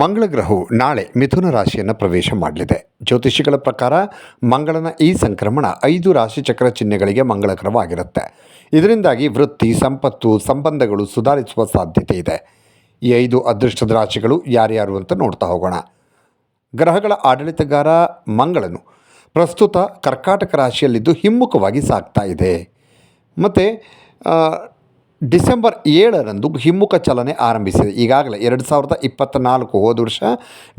ಮಂಗಳ ಗ್ರಹವು ನಾಳೆ ಮಿಥುನ ರಾಶಿಯನ್ನು ಪ್ರವೇಶ ಮಾಡಲಿದೆ. ಜ್ಯೋತಿಷಿಗಳ ಪ್ರಕಾರ ಮಂಗಳನ ಈ ಸಂಕ್ರಮಣ ಐದು ರಾಶಿಚಕ್ರ ಚಿಹ್ನೆಗಳಿಗೆ ಮಂಗಳಕರವಾಗಿರುತ್ತೆ. ಇದರಿಂದಾಗಿ ವೃತ್ತಿ, ಸಂಪತ್ತು, ಸಂಬಂಧಗಳು ಸುಧಾರಿಸುವ ಸಾಧ್ಯತೆ ಇದೆ. ಈ ಐದು ಅದೃಷ್ಟದ ರಾಶಿಗಳು ಯಾರ್ಯಾರು ಅಂತ ನೋಡ್ತಾ ಹೋಗೋಣ. ಗ್ರಹಗಳ ಆಡಳಿತಗಾರ ಮಂಗಳನು ಪ್ರಸ್ತುತ ಕರ್ಕಾಟಕ ರಾಶಿಯಲ್ಲಿದ್ದು ಹಿಮ್ಮುಖವಾಗಿ ಸಾಗ್ತಾ ಇದೆ. ಮತ್ತು ಡಿಸೆಂಬರ್ ಏಳರಂದು ಹಿಮ್ಮುಖ ಚಲನೆ ಆರಂಭಿಸಿದೆ. ಈಗಾಗಲೇ ಎರಡು ಸಾವಿರದ ಇಪ್ಪತ್ತ್ನಾಲ್ಕು ಹೋದ ವರ್ಷ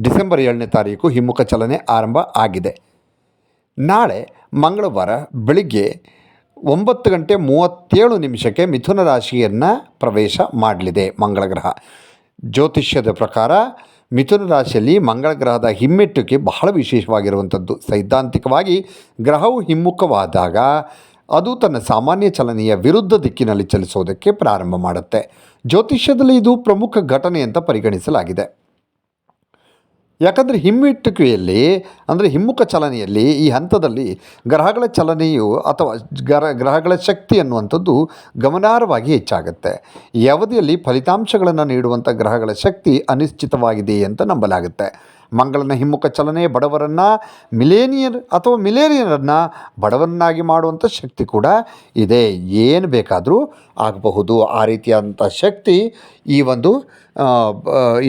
ಡಿಸೆಂಬರ್ ಏಳನೇ ತಾರೀಕು ಹಿಮ್ಮುಖ ಚಲನೆ ಆರಂಭ ಆಗಿದೆ. ನಾಳೆ ಮಂಗಳವಾರ ಬೆಳಿಗ್ಗೆ ಒಂಬತ್ತು ಗಂಟೆ ಮೂವತ್ತೇಳು ನಿಮಿಷಕ್ಕೆ ಮಿಥುನ ರಾಶಿಯನ್ನು ಪ್ರವೇಶ ಮಾಡಲಿದೆ ಮಂಗಳ ಗ್ರಹ. ಜ್ಯೋತಿಷ್ಯದ ಪ್ರಕಾರ ಮಿಥುನ ರಾಶಿಯಲ್ಲಿ ಮಂಗಳ ಗ್ರಹದ ಹಿಮ್ಮೆಟ್ಟುಗೆ ಬಹಳ ವಿಶೇಷವಾಗಿರುವಂಥದ್ದು. ಸೈದ್ಧಾಂತಿಕವಾಗಿ ಗ್ರಹವು ಹಿಮ್ಮುಖವಾದಾಗ ಅದು ತನ್ನ ಸಾಮಾನ್ಯ ಚಲನೆಯ ವಿರುದ್ಧ ದಿಕ್ಕಿನಲ್ಲಿ ಚಲಿಸೋದಕ್ಕೆ ಪ್ರಾರಂಭ ಮಾಡುತ್ತೆ. ಜ್ಯೋತಿಷ್ಯದಲ್ಲಿ ಇದು ಪ್ರಮುಖ ಘಟನೆ ಅಂತ ಪರಿಗಣಿಸಲಾಗಿದೆ. ಯಾಕಂದರೆ ಹಿಮ್ಮಿಟ್ಟುಕೆಯಲ್ಲಿ ಅಂದರೆ ಹಿಮ್ಮುಖ ಚಲನೆಯಲ್ಲಿ ಈ ಹಂತದಲ್ಲಿ ಗ್ರಹಗಳ ಚಲನೆಯು ಅಥವಾ ಗ್ರಹ ಗ್ರಹಗಳ ಶಕ್ತಿ ಅನ್ನುವಂಥದ್ದು ಗಮನಾರ್ಹವಾಗಿ ಹೆಚ್ಚಾಗುತ್ತೆ. ಈ ಅವಧಿಯಲ್ಲಿ ಫಲಿತಾಂಶಗಳನ್ನು ನೀಡುವಂಥ ಗ್ರಹಗಳ ಶಕ್ತಿ ಅನಿಶ್ಚಿತವಾಗಿದೆ ಅಂತ ನಂಬಲಾಗುತ್ತೆ. ಮಂಗಳನ ಹಿಮ್ಮುಖ ಚಲನೆ ಬಡವರನ್ನು ಮಿಲೇನಿಯರ್ ಅಥವಾ ಮಿಲೇನಿಯರನ್ನು ಬಡವರನ್ನಾಗಿ ಮಾಡುವಂಥ ಶಕ್ತಿ ಕೂಡ ಇದೆ. ಏನು ಬೇಕಾದರೂ ಆಗಬಹುದು. ಆ ರೀತಿಯಾದಂಥ ಶಕ್ತಿ ಈ ಒಂದು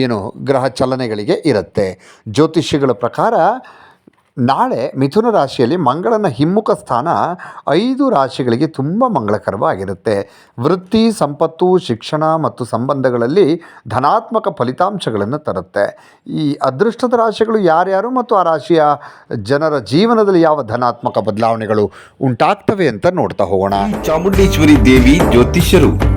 ಏನು ಗ್ರಹ ಚಲನೆಗಳಿಗೆ ಇರುತ್ತೆ. ಜ್ಯೋತಿಷಿಗಳ ಪ್ರಕಾರ ನಾಳೆ ಮಿಥುನ ರಾಶಿಯಲ್ಲಿ ಮಂಗಳನ ಹಿಮ್ಮುಖ ಸ್ಥಾನ ಐದು ರಾಶಿಗಳಿಗೆ ತುಂಬ ಮಂಗಳಕರವಾಗಿರುತ್ತೆ. ವೃತ್ತಿ, ಸಂಪತ್ತು, ಶಿಕ್ಷಣ ಮತ್ತು ಸಂಬಂಧಗಳಲ್ಲಿ ಧನಾತ್ಮಕ ಫಲಿತಾಂಶಗಳನ್ನು ತರುತ್ತೆ. ಈ ಅದೃಷ್ಟದ ರಾಶಿಗಳು ಯಾರ್ಯಾರು ಮತ್ತು ಆ ರಾಶಿಯ ಜನರ ಜೀವನದಲ್ಲಿ ಯಾವ ಧನಾತ್ಮಕ ಬದಲಾವಣೆಗಳು ಉಂಟಾಗ್ತವೆ ಅಂತ ನೋಡ್ತಾ ಹೋಗೋಣ. ಚಾಮುಂಡೇಶ್ವರಿ ದೇವಿ ಜ್ಯೋತಿಷ್ಯರು.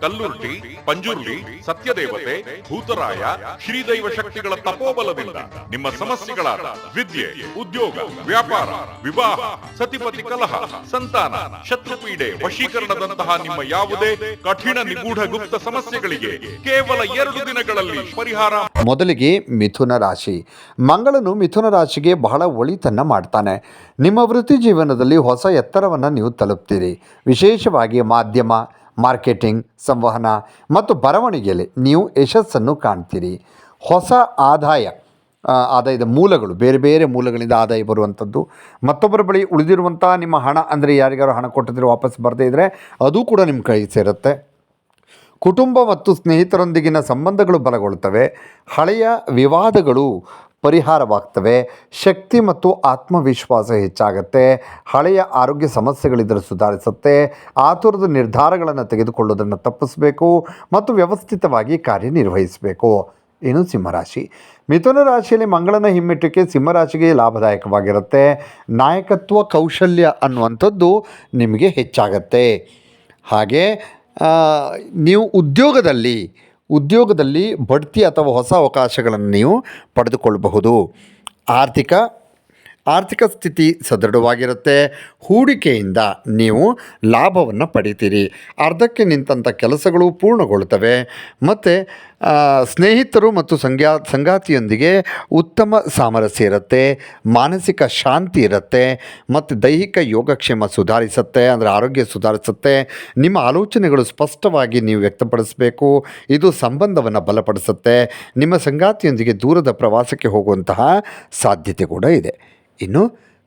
ಕಲ್ಲುರ್ಟಿ ಪಂಜುರ್ಲಿ ಸತ್ಯದೇವತೆ, ಭೂತರಾಯ, ಶ್ರೀದೈವ ಶಕ್ತಿಗಳ ತಪೋಬಲದಿಂದ ನಿಮ್ಮ ಸಮಸ್ಯೆಗಳಾದ ವಿದ್ಯೆ, ಉದ್ಯೋಗ, ವ್ಯಾಪಾರ, ವಿವಾಹ, ಸತಿಪತಿ ಕಲಹ, ಸಂತಾನ, ಶತ್ರುಪೀಡೆ ವಶೀಕರಣದಂತಹ ನಿಮ್ಮ ಯಾವುದೇ ಕಠಿಣ ನಿಗೂಢ ಗುಪ್ತ ಸಮಸ್ಯೆಗಳಿಗೆ ಕೇವಲ ಎರಡು ದಿನಗಳಲ್ಲಿ ಪರಿಹಾರ. ಮೊದಲಿಗೆ ಮಿಥುನ ರಾಶಿ. ಮಂಗಳನು ಮಿಥುನ ರಾಶಿಗೆ ಬಹಳ ಒಳಿತನ್ನ ಮಾಡ್ತಾನೆ. ನಿಮ್ಮ ವೃತ್ತಿ ಜೀವನದಲ್ಲಿ ಹೊಸ ಎತ್ತರವನ್ನು ನೀವು ತಲುಪ್ತೀರಿ. ವಿಶೇಷವಾಗಿ ಮಾಧ್ಯಮ ಮಾರ್ಕೆಟಿಂಗ್, ಸಂವಹನ ಮತ್ತು ಬರವಣಿಗೆಯಲ್ಲಿ ನೀವು ಯಶಸ್ಸನ್ನು ಕಾಣ್ತೀರಿ. ಹೊಸ ಆದಾಯ ಆದಾಯದ ಮೂಲಗಳು, ಬೇರೆ ಬೇರೆ ಮೂಲಗಳಿಂದ ಆದಾಯ ಬರುವಂಥದ್ದು. ಮತ್ತೊಬ್ಬರ ಬಳಿ ಉಳಿದಿರುವಂಥ ನಿಮ್ಮ ಹಣ ಅಂದರೆ ಯಾರಿಗಾರು ಹಣ ಕೊಟ್ಟಿದ್ರೆ ವಾಪಸ್ ಬರದೇ ಇದ್ದರೆ ಅದು ಕೂಡ ನಿಮ್ಮ ಕೈ ಸೇರುತ್ತೆ. ಕುಟುಂಬ ಮತ್ತು ಸ್ನೇಹಿತರೊಂದಿಗಿನ ಸಂಬಂಧಗಳು ಬಲಗೊಳ್ಳುತ್ತವೆ ಹಳೆಯ ವಿವಾದಗಳು ಪರಿಹಾರವಾಗ್ತವೆ. ಶಕ್ತಿ ಮತ್ತು ಆತ್ಮವಿಶ್ವಾಸ ಹೆಚ್ಚಾಗುತ್ತೆ. ಹಳೆಯ ಆರೋಗ್ಯ ಸಮಸ್ಯೆಗಳಿದ್ದರೆ ಸುಧಾರಿಸುತ್ತೆ. ಆತುರದ ನಿರ್ಧಾರಗಳನ್ನು ತೆಗೆದುಕೊಳ್ಳೋದನ್ನು ತಪ್ಪಿಸಬೇಕು ಮತ್ತು ವ್ಯವಸ್ಥಿತವಾಗಿ ಕಾರ್ಯನಿರ್ವಹಿಸಬೇಕು. ಇನ್ನು ಸಿಂಹರಾಶಿ. ಮಿಥುನ ರಾಶಿಯಲ್ಲಿ ಮಂಗಳನ ಹಿಮ್ಮೆಟ್ಟಕ್ಕೆ ಸಿಂಹರಾಶಿಗೆ ಲಾಭದಾಯಕವಾಗಿರುತ್ತೆ. ನಾಯಕತ್ವ ಕೌಶಲ್ಯ ಅನ್ನುವಂಥದ್ದು ನಿಮಗೆ ಹೆಚ್ಚಾಗತ್ತೆ. ಹಾಗೆ ನೀವು ಉದ್ಯೋಗದಲ್ಲಿ ಉದ್ಯೋಗದಲ್ಲಿ ಬಡ್ತಿ ಅಥವಾ ಹೊಸ ಅವಕಾಶಗಳನ್ನು ನೀವು ಪಡೆದುಕೊಳ್ಳಬಹುದು ಆರ್ಥಿಕ ಆರ್ಥಿಕ ಸ್ಥಿತಿ ಸದೃಢವಾಗಿರುತ್ತೆ. ಹೂಡಿಕೆಯಿಂದ ನೀವು ಲಾಭವನ್ನು ಪಡಿತೀರಿ. ಅರ್ಧಕ್ಕೆ ನಿಂತಂಥ ಕೆಲಸಗಳು ಪೂರ್ಣಗೊಳ್ಳುತ್ತವೆ. ಮತ್ತು ಸ್ನೇಹಿತರು ಮತ್ತು ಸಂಗ್ಯಾ ಸಂಗಾತಿಯೊಂದಿಗೆ ಉತ್ತಮ ಸಾಮರಸ್ಯ ಇರುತ್ತೆ. ಮಾನಸಿಕ ಶಾಂತಿ ಇರುತ್ತೆ. ಮತ್ತು ದೈಹಿಕ ಯೋಗಕ್ಷೇಮ ಸುಧಾರಿಸುತ್ತೆ, ಅಂದರೆ ಆರೋಗ್ಯ ಸುಧಾರಿಸುತ್ತೆ. ನಿಮ್ಮ ಆಲೋಚನೆಗಳು ಸ್ಪಷ್ಟವಾಗಿ ನೀವು ವ್ಯಕ್ತಪಡಿಸಬೇಕು. ಇದು ಸಂಬಂಧವನ್ನು ಬಲಪಡಿಸುತ್ತೆ. ನಿಮ್ಮ ಸಂಗಾತಿಯೊಂದಿಗೆ ದೂರದ ಪ್ರವಾಸಕ್ಕೆ ಹೋಗುವಂತಹ ಸಾಧ್ಯತೆ ಕೂಡ ಇದೆ. ಇನ್ನು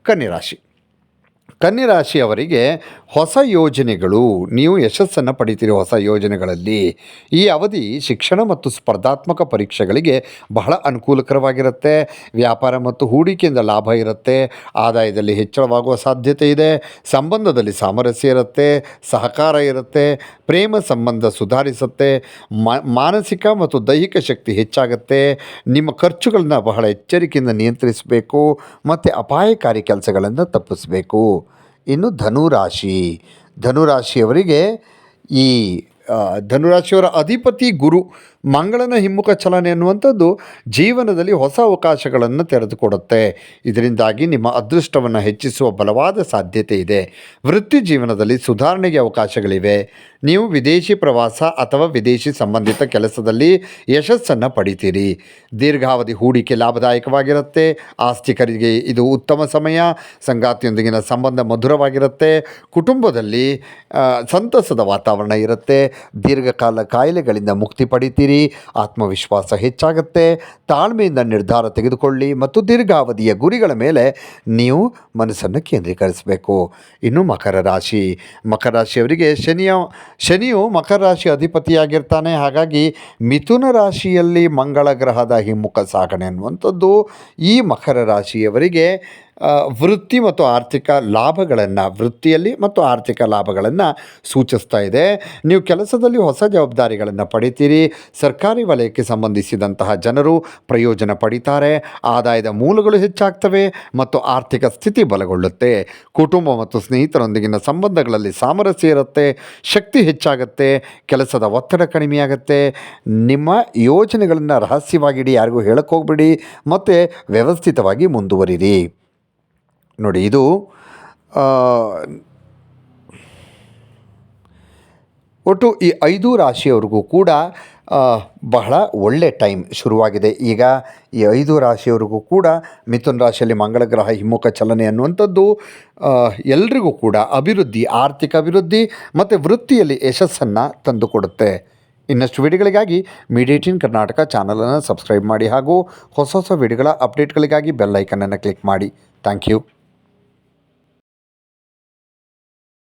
ಕನ್ಯರಾಶಿ ಕನ್ಯರಾಶಿಯವರಿಗೆ ಹೊಸ ಯೋಜನೆಗಳು, ನೀವು ಯಶಸ್ಸನ್ನು ಪಡಿತೀರಿ ಹೊಸ ಯೋಜನೆಗಳಲ್ಲಿ ಈ ಅವಧಿ ಶಿಕ್ಷಣ ಮತ್ತು ಸ್ಪರ್ಧಾತ್ಮಕ ಪರೀಕ್ಷೆಗಳಿಗೆ ಬಹಳ ಅನುಕೂಲಕರವಾಗಿರುತ್ತೆ. ವ್ಯಾಪಾರ ಮತ್ತು ಹೂಡಿಕೆಯಿಂದ ಲಾಭ ಇರುತ್ತೆ. ಆದಾಯದಲ್ಲಿ ಹೆಚ್ಚಳವಾಗುವ ಸಾಧ್ಯತೆ ಇದೆ. ಸಂಬಂಧದಲ್ಲಿ ಸಾಮರಸ್ಯ ಇರುತ್ತೆ. ಸಹಕಾರ ಇರುತ್ತೆ. ಪ್ರೇಮ ಸಂಬಂಧ ಸುಧಾರಿಸುತ್ತೆ. ಮಾನಸಿಕ ಮತ್ತು ದೈಹಿಕ ಶಕ್ತಿ ಹೆಚ್ಚಾಗುತ್ತೆ. ನಿಮ್ಮ ಖರ್ಚುಗಳನ್ನ ಬಹಳ ಎಚ್ಚರಿಕೆಯಿಂದ ನಿಯಂತ್ರಿಸಬೇಕು. ಮತ್ತು ಅಪಾಯಕಾರಿ ಕೆಲಸಗಳನ್ನು ತಪ್ಪಿಸಬೇಕು. ಇನ್ನು ಧನುರಾಶಿ. ಧನುರಾಶಿಯವರಿಗೆ ಈ ಧನುರಾಶಿಯವರ ಅಧಿಪತಿ ಗುರು ಮಂಗಳನ ಹಿಮ್ಮುಖ ಚಲನೆ ಅನ್ನುವಂಥದ್ದು ಜೀವನದಲ್ಲಿ ಹೊಸ ಅವಕಾಶಗಳನ್ನು ತೆರೆದುಕೊಡುತ್ತೆ. ಇದರಿಂದಾಗಿ ನಿಮ್ಮ ಅದೃಷ್ಟವನ್ನು ಹೆಚ್ಚಿಸುವ ಬಲವಾದ ಸಾಧ್ಯತೆ ಇದೆ. ವೃತ್ತಿ ಜೀವನದಲ್ಲಿ ಸುಧಾರಣೆಗೆ ಅವಕಾಶಗಳಿವೆ. ನೀವು ವಿದೇಶಿ ಪ್ರವಾಸ ಅಥವಾ ವಿದೇಶಿ ಸಂಬಂಧಿತ ಕೆಲಸದಲ್ಲಿ ಯಶಸ್ಸನ್ನು ಪಡಿತೀರಿ. ದೀರ್ಘಾವಧಿ ಹೂಡಿಕೆ ಲಾಭದಾಯಕವಾಗಿರುತ್ತೆ. ಆಸ್ತಿಕರಿಗೆ ಇದು ಉತ್ತಮ ಸಮಯ. ಸಂಗಾತಿಯೊಂದಿಗಿನ ಸಂಬಂಧ ಮಧುರವಾಗಿರುತ್ತೆ. ಕುಟುಂಬದಲ್ಲಿ ಸಂತಸದ ವಾತಾವರಣ ಇರುತ್ತೆ. ದೀರ್ಘಕಾಲ ಕಾಯಿಲೆಗಳಿಂದ ಮುಕ್ತಿ ಪಡಿತೀರಿ. ಆತ್ಮವಿಶ್ವಾಸ ಹೆಚ್ಚಾಗುತ್ತೆ. ತಾಳ್ಮೆಯಿಂದ ನಿರ್ಧಾರ ತೆಗೆದುಕೊಳ್ಳಿ ಮತ್ತು ದೀರ್ಘಾವಧಿಯ ಗುರಿಗಳ ಮೇಲೆ ನೀವು ಮನಸ್ಸನ್ನು ಕೇಂದ್ರೀಕರಿಸಬೇಕು. ಇನ್ನು ಮಕರ ರಾಶಿ. ಮಕರ ರಾಶಿಯವರಿಗೆ ಶನಿಯ, ಶನಿಯು ಮಕರ ರಾಶಿ ಅಧಿಪತಿಯಾಗಿರ್ತಾನೆ. ಹಾಗಾಗಿ ಮಿಥುನ ರಾಶಿಯಲ್ಲಿ ಮಂಗಳ ಗ್ರಹದ ಹಿಮ್ಮುಖ ಸಾಗಣೆ ಅನ್ನುವಂಥದ್ದು ಈ ಮಕರ ರಾಶಿಯವರಿಗೆ ವೃತ್ತಿ ಮತ್ತು ಆರ್ಥಿಕ ಲಾಭಗಳನ್ನು, ವೃತ್ತಿಯಲ್ಲಿ ಮತ್ತು ಆರ್ಥಿಕ ಲಾಭಗಳನ್ನು ಸೂಚಿಸ್ತಾ ಇದೆ. ನೀವು ಕೆಲಸದಲ್ಲಿ ಹೊಸ ಜವಾಬ್ದಾರಿಗಳನ್ನು ಪಡಿತೀರಿ. ಸರ್ಕಾರಿ ವಲಯಕ್ಕೆ ಸಂಬಂಧಿಸಿದಂತಹ ಜನರು ಪ್ರಯೋಜನ ಪಡಿತಾರೆ. ಆದಾಯದ ಮೂಲಗಳು ಹೆಚ್ಚಾಗ್ತವೆ ಮತ್ತು ಆರ್ಥಿಕ ಸ್ಥಿತಿ ಬಲಗೊಳ್ಳುತ್ತೆ. ಕುಟುಂಬ ಮತ್ತು ಸ್ನೇಹಿತರೊಂದಿಗಿನ ಸಂಬಂಧಗಳಲ್ಲಿ ಸಾಮರಸ್ಯ ಇರುತ್ತೆ, ಶಕ್ತಿ ಹೆಚ್ಚಾಗುತ್ತೆ, ಕೆಲಸದ ಒತ್ತಡ ಕಡಿಮೆಯಾಗುತ್ತೆ. ನಿಮ್ಮ ಯೋಜನೆಗಳನ್ನು ರಹಸ್ಯವಾಗಿಡಿ, ಯಾರಿಗೂ ಹೇಳಕ್ಕೆ ಹೋಗ್ಬಿಡಿ, ಮತ್ತು ವ್ಯವಸ್ಥಿತವಾಗಿ ಮುಂದುವರಿರಿ. ನೋಡಿ, ಇದು ಒಟ್ಟು ಈ ಐದು ರಾಶಿಯವ್ರಿಗೂ ಕೂಡ ಬಹಳ ಒಳ್ಳೆ ಟೈಮ್ ಶುರುವಾಗಿದೆ. ಈಗ ಈ ಐದು ರಾಶಿಯವರಿಗೂ ಕೂಡ ಮಿಥುನ ರಾಶಿಯಲ್ಲಿ ಮಂಗಳ ಗ್ರಹ, ಹಿಮ್ಮುಖ ಚಲನೆ ಅನ್ನುವಂಥದ್ದು ಎಲ್ರಿಗೂ ಕೂಡ ಅಭಿವೃದ್ಧಿ, ಆರ್ಥಿಕ ಅಭಿವೃದ್ಧಿ ಮತ್ತು ವೃತ್ತಿಯಲ್ಲಿ ಯಶಸ್ಸನ್ನು ತಂದುಕೊಡುತ್ತೆ. ಇನ್ನಷ್ಟು ವಿಡಿಯೋಗಳಿಗಾಗಿ ಮೀಡಿಯೇಟಿನ್ ಕರ್ನಾಟಕ ಚಾನಲನ್ನು ಸಬ್ಸ್ಕ್ರೈಬ್ ಮಾಡಿ ಹಾಗೂ ಹೊಸ ಹೊಸ ವಿಡಿಯೋಗಳ ಅಪ್ಡೇಟ್ಗಳಿಗಾಗಿ ಬೆಲ್ ಐಕನನ್ನು ಕ್ಲಿಕ್ ಮಾಡಿ. Thank you.